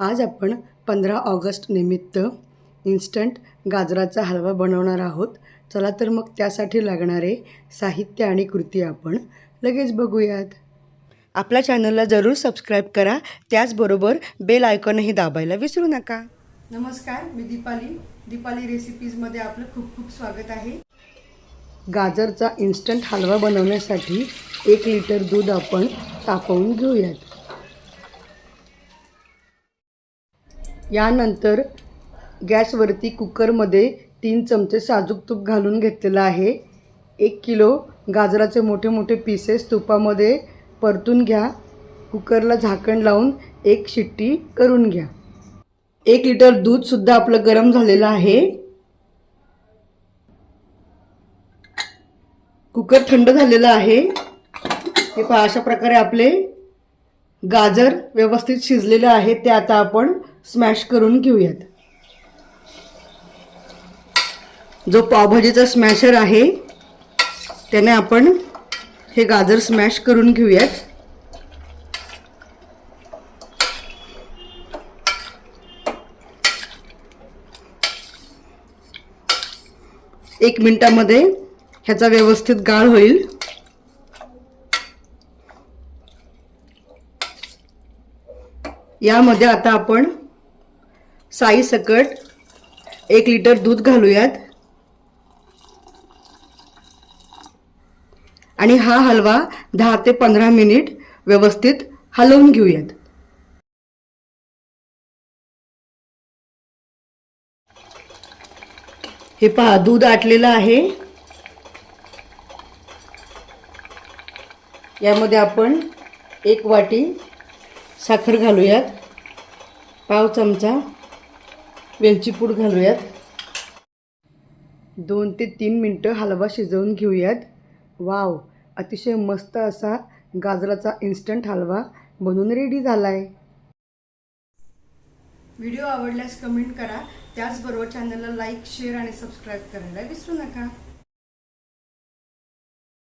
आज आपण पंधरा ऑगस्ट निमित्त इन्स्टंट गाजराचा हलवा बनवणार आहोत. चला तर मग त्यासाठी लागणारे साहित्य आणि कृती आपण लगेच बघूयात. आपल्या चॅनलला जरूर सबस्क्राईब करा. त्याचबरोबर बेल आयकॉनही दाबायला विसरू नका. नमस्कार मी दीपाली. दीपाली रेसिपीजमध्ये आपलं खूप खूप स्वागत आहे. गाजरचा इन्स्टंट हलवा बनवण्यासाठी एक लिटर दूध आपण तापवून घेऊयात. यानंतर गॅसवरती कुकरमध्ये तीन चमचे साजूक तूप घालून घेतलेलं आहे. एक किलो गाजराचे मोठे मोठे पीसेस तुपामध्ये परतून घ्या. कुकरला झाकण लावून एक शिट्टी करून घ्या. एक लिटर दूधसुद्धा आपलं गरम झालेलं आहे. कुकर थंड झालेलं आहे. हे पहा अशा प्रकारे आपले गाजर व्यवस्थित शिजलेले आहे. ते आता आपण स्मॅश करून घेऊयात. जो पावभाजीचा स्मॅशर आहे त्याने आपण हे गाजर स्मॅश करून घेऊयात. एक मिनिटामध्ये ह्याचा व्यवस्थित गाळ होईल. यामध्ये आता आपण साई सकट एक लिटर दूध घालूयात. आणि हा हलवा दहा ते पंधरा मिनिट व्यवस्थित हलवून घेऊयात. हे पहा दूध आटलेलं आहे. यामध्ये आपण एक वाटी साखर घालूयात. पाव चमचा. वेलची पूड घालूयात. दोन ते तीन मिनटं हलवा शिजवून घेऊयात. वाव अतिशय मस्त असा गाजराचा इन्स्टंट हलवा बनून रेडी झाला आहे व्हिडिओ आवडल्यास कमेंट करा. त्याचबरोबर चॅनलला लाईक शेअर आणि सबस्क्राईब करायला विसरू नका.